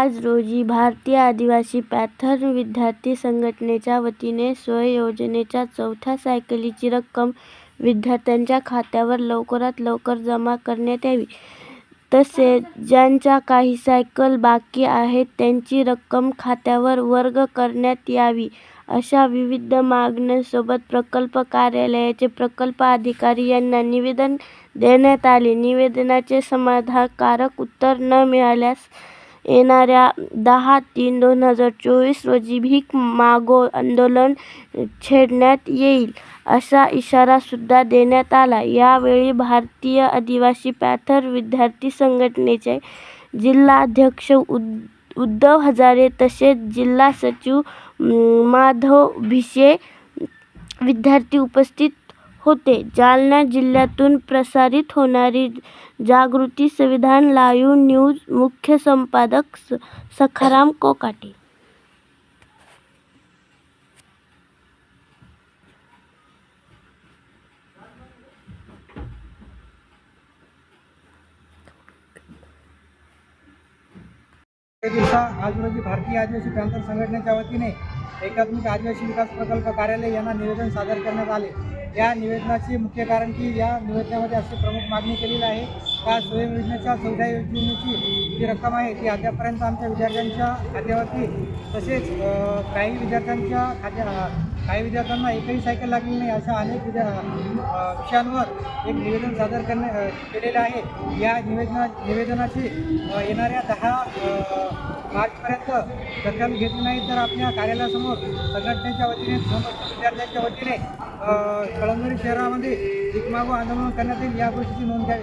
आज रोजी भारतीय आदिवासी पॅथर विद्यार्थी संघटनेच्या वतीने स्वय योजनेच्या चौथ्या सायकलीची रक्कम विद्यार्थ्यांच्या खात्यावर लवकरात लवकर जमा करण्यात यावी. तसेच ज्यांच्या काही सायकल बाकी आहेत त्यांची रक्कम खात्यावर वर्ग करण्यात यावी अशा विविध मागण्यांसोबत प्रकल्प कार्यालयाचे प्रकल्प अधिकारी यांना निवेदन देण्यात आले. निवेदनाचे समाधानकारक उत्तर न मिळाल्यास येणाऱ्या दहा तीन दोन हजार चोवीस रोजी भीक मागो आंदोलन छेडण्यात येईल असा इशारा सुद्धा देण्यात आला. यावेळी भारतीय आदिवासी पॅथर विद्यार्थी संघटनेचे जिल्हाध्यक्ष उद उद्धव हजारे तसेच जिल्हा सचिव माधव भिसे विद्यार्थी उपस्थित होते. जालना जिल्ह्यातून प्रसारित होणारी जागृती संविधान लाईव्ह न्यूज़ मुख्य संपादक सखाराम कोकाटे. आज रोजी भारतीय आदिवासी पॅन्थर संघटनेच्या वतीने एकात्मिक आदिवासी विकास प्रकल्प कार्यालय यांना निवेदन सादर करण्यात आले. या निवेदनाचे मुख्य कारण की या निवेदनामध्ये अशी प्रमुख मागणी केलेली आहे. का स्वयं योजनेच्या चौथ्या योजनेची जी रक्कम आहे ती अद्यापर्यंत आमच्या विद्यार्थ्यांच्या खात्यावरती तसेच काही विद्यार्थ्यांच्या खात्या काही विद्यार्थ्यांना एकही सायकल लागली नाही अशा अनेक विद्या विषयांवर एक निवेदन सादर करणे केलेलं आहे. या निवेदना निवेदनाची येणाऱ्या दहा मार्चपर्यंत दखल घेतली नाही तर आपल्या कार्यालयासमोर संघटनेच्या वतीने समस्त विद्यार्थ्यांच्या वतीने अ, कळमनुरी शहरामध्ये भीकमागो आंदोलन करण्यात येईल या गोष्टीची नोंद घ्यावी.